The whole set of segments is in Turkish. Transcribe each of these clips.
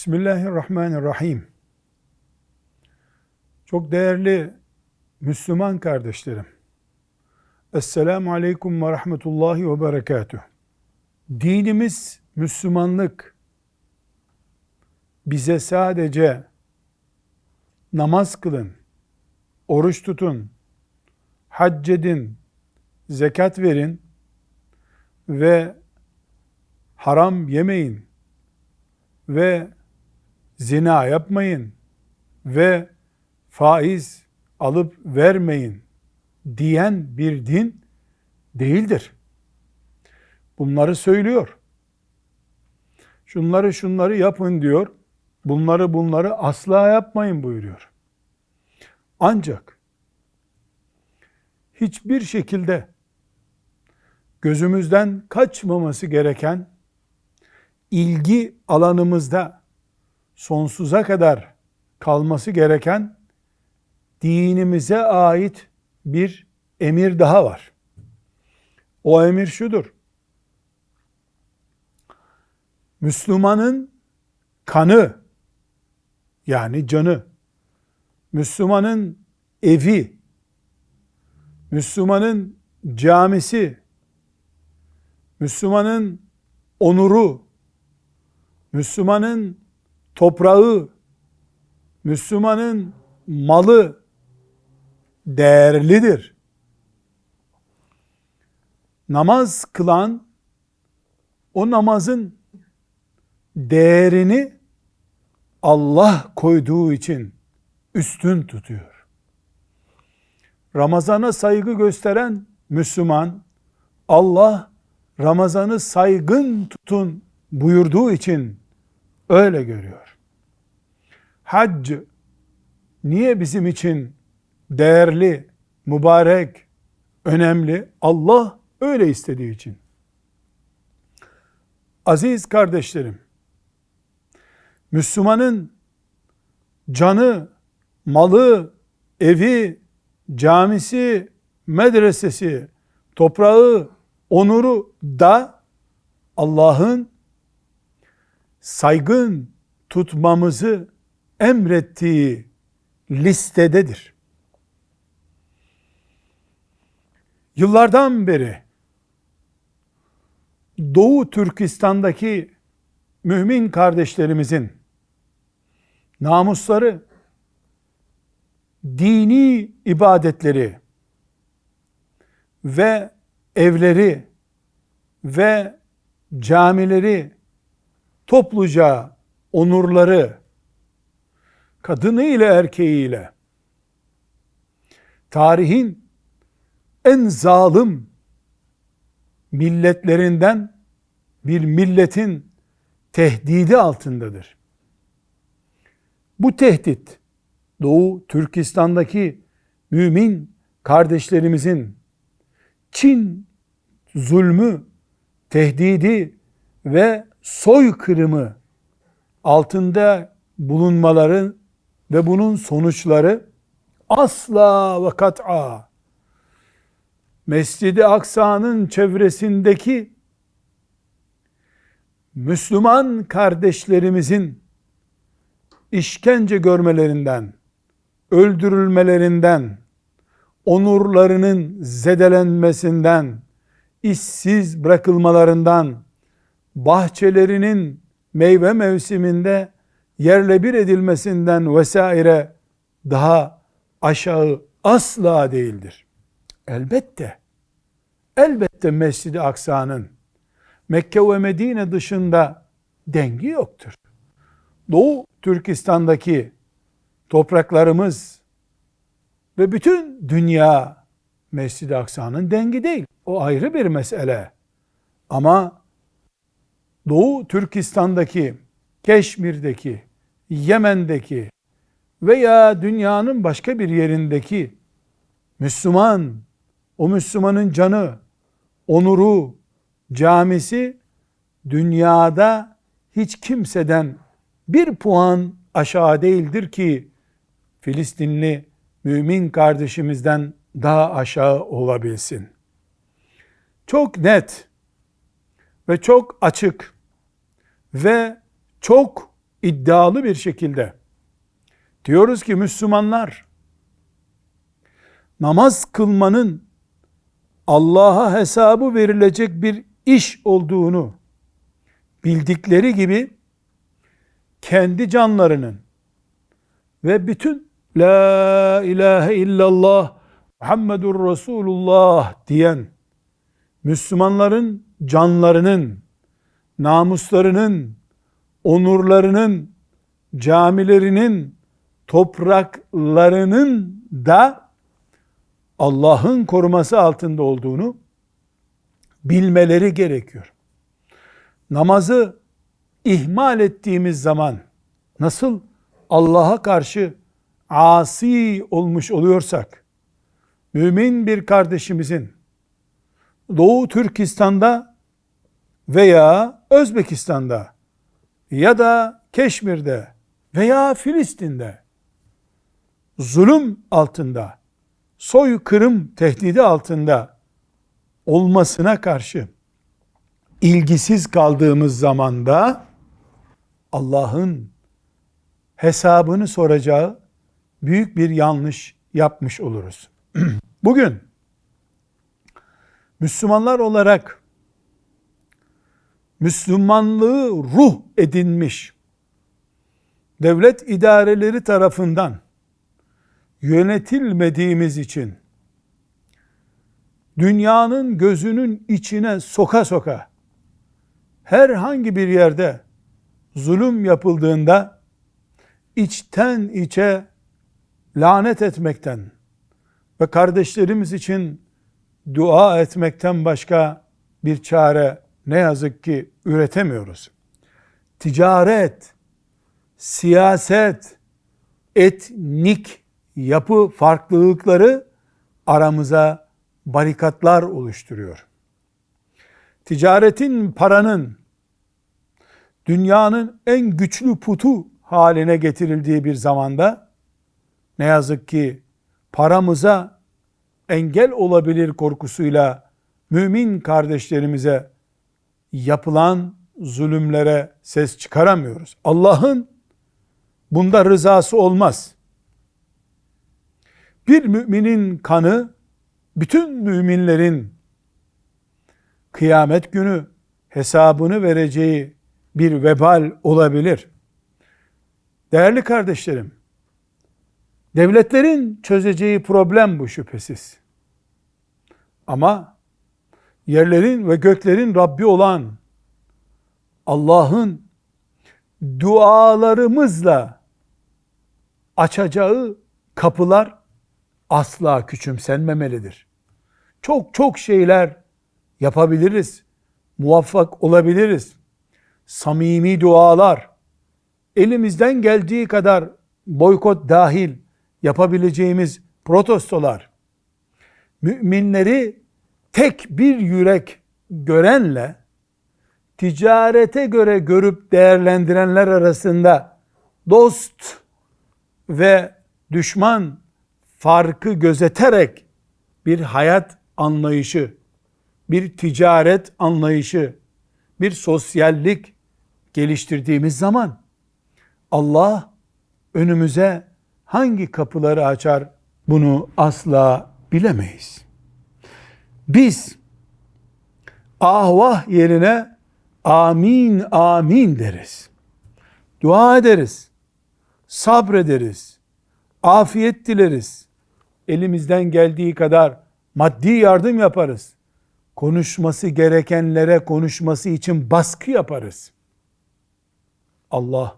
Bismillahirrahmanirrahim. Çok değerli Müslüman kardeşlerim. Esselamu Aleyküm ve Rahmetullahi ve Berekatuh. Dinimiz Müslümanlık bize sadece namaz kılın, oruç tutun, hac edin, zekat verin ve haram yemeyin ve zina yapmayın ve faiz alıp vermeyin diyen bir din değildir. Bunları söylüyor. Şunları şunları yapın diyor. Bunları bunları asla yapmayın buyuruyor. Ancak hiçbir şekilde gözümüzden kaçmaması gereken ilgi alanımızda sonsuza kadar kalması gereken dinimize ait bir emir daha var. O emir şudur. Müslümanın kanı yani canı, Müslümanın evi, Müslümanın camisi, Müslümanın onuru, Müslümanın toprağı, Müslümanın malı değerlidir. Namaz kılan o namazın değerini Allah koyduğu için üstün tutuyor. Ramazana saygı gösteren Müslüman Allah Ramazanı saygın tutun buyurduğu için öyle görüyor. Hac niye bizim için değerli, mübarek, önemli? Allah öyle istediği için. Aziz kardeşlerim, Müslümanın canı, malı, evi, camisi, medresesi, toprağı, onuru da Allah'ın saygın tutmamızı emrettiği listededir. Yıllardan beri Doğu Türkistan'daki mümin kardeşlerimizin namusları, dini ibadetleri ve evleri ve camileri topluca onurları kadını ile erkeğiyle tarihin en zalim milletlerinden bir milletin tehdidi altındadır. Bu tehdit Doğu Türkistan'daki mümin kardeşlerimizin Çin zulmü, tehdidi ve soykırımı altında bulunmaları ve bunun sonuçları asla ve kat'a. Mescid-i Aksa'nın çevresindeki Müslüman kardeşlerimizin işkence görmelerinden, öldürülmelerinden, onurlarının zedelenmesinden, işsiz bırakılmalarından, bahçelerinin meyve mevsiminde yerle bir edilmesinden vesaire daha aşağı asla değildir. Elbette, elbette Mescid-i Aksa'nın Mekke ve Medine dışında dengi yoktur. Doğu Türkistan'daki topraklarımız ve bütün dünya Mescid-i Aksa'nın dengi değil. O ayrı bir mesele. Ama Doğu Türkistan'daki, Keşmir'deki, Yemen'deki veya dünyanın başka bir yerindeki Müslüman, o Müslümanın canı, onuru, camisi dünyada hiç kimseden bir puan aşağı değildir ki Filistinli mümin kardeşimizden daha aşağı olabilsin. Çok net ve çok açık ve çok iddialı bir şekilde diyoruz ki Müslümanlar namaz kılmanın Allah'a hesabı verilecek bir iş olduğunu bildikleri gibi kendi canlarının ve bütün La ilahe illallah Muhammedur Resulullah diyen Müslümanların canlarının, namuslarının, onurlarının, camilerinin, topraklarının da Allah'ın koruması altında olduğunu bilmeleri gerekiyor. Namazı ihmal ettiğimiz zaman nasıl Allah'a karşı asi olmuş oluyorsak, mümin bir kardeşimizin Doğu Türkistan'da veya Özbekistan'da ya da Keşmir'de veya Filistin'de zulüm altında, soykırım tehdidi altında olmasına karşı ilgisiz kaldığımız zamanda Allah'ın hesabını soracağı büyük bir yanlış yapmış oluruz. Bugün Müslümanlar olarak Müslümanlığı ruh edinmiş devlet idareleri tarafından yönetilmediğimiz için dünyanın gözünün içine soka soka herhangi bir yerde zulüm yapıldığında içten içe lanet etmekten ve kardeşlerimiz için dua etmekten başka bir çare ne yazık ki üretemiyoruz. Ticaret, siyaset, etnik yapı farklılıkları aramıza barikatlar oluşturuyor. Ticaretin, paranın dünyanın en güçlü putu haline getirildiği bir zamanda ne yazık ki paramıza engel olabilir korkusuyla mümin kardeşlerimize yapılan zulümlere ses çıkaramıyoruz. Allah'ın bunda rızası olmaz. Bir müminin kanı bütün müminlerin kıyamet günü hesabını vereceği bir vebal olabilir. Değerli kardeşlerim, devletlerin çözeceği problem bu şüphesiz. Ama yerlerin ve göklerin Rabbi olan Allah'ın dualarımızla açacağı kapılar asla küçümsenmemelidir. Çok çok şeyler yapabiliriz. Muvaffak olabiliriz. Samimi dualar, elimizden geldiği kadar boykot dahil yapabileceğimiz protestolar, müminleri tek bir yürek görenle ticarete göre görüp değerlendirenler arasında dost ve düşman farkı gözeterek bir hayat anlayışı, bir ticaret anlayışı, bir sosyallik geliştirdiğimiz zaman Allah önümüze hangi kapıları açar bunu asla bilemeyiz. Biz ahvah yerine amin amin deriz. Dua ederiz. Sabrederiz. Afiyet dileriz. Elimizden geldiği kadar maddi yardım yaparız. Konuşması gerekenlere konuşması için baskı yaparız. Allah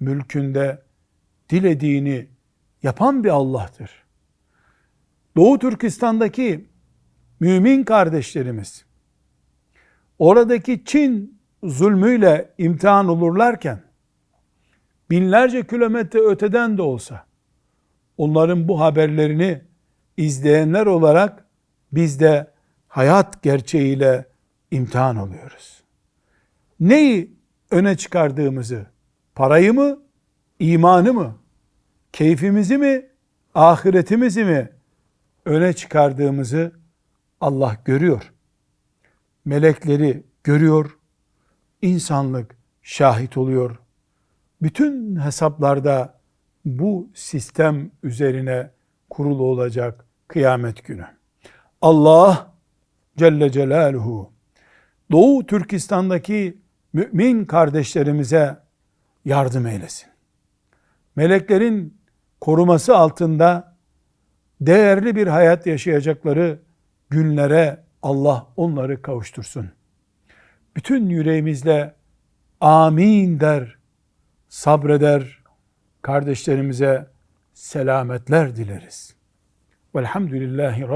mülkünde dilediğini yapan bir Allah'tır. Doğu Türkistan'daki mümin kardeşlerimiz oradaki Çin zulmüyle imtihan olurlarken binlerce kilometre öteden de olsa onların bu haberlerini izleyenler olarak biz de hayat gerçeğiyle imtihan oluyoruz. Neyi öne çıkardığımızı, parayı mı, imanı mı, keyfimizi mi, ahiretimizi mi öne çıkardığımızı Allah görüyor. Melekleri görüyor. insanlık şahit oluyor. Bütün hesaplarda bu sistem üzerine kurulu olacak kıyamet günü. Allah Celle Celaluhu Doğu Türkistan'daki mümin kardeşlerimize yardım eylesin. Meleklerin koruması altında değerli bir hayat yaşayacakları günlere Allah onları kavuştursun. Bütün yüreğimizle amin der, sabreder, kardeşlerimize selametler dileriz. Velhamdülillahi